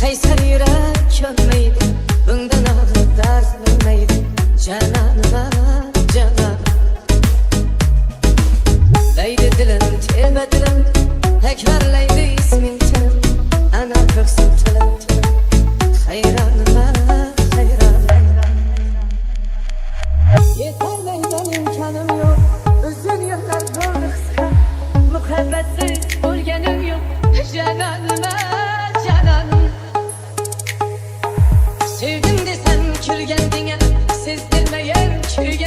qaysarira ko'nmaydi bundan og'ir dard bilmaydi janana janan laydi dilim terma dilim akbarlaydi isming tilim ana ko'ksim tilim tilim hayronman hayron yetolmayman imkonim yo'q uzun yillar bo'ldi qisqa muhabbatsiz bo'lganim yo'q janonim ki kendine Sezdirmeyen ki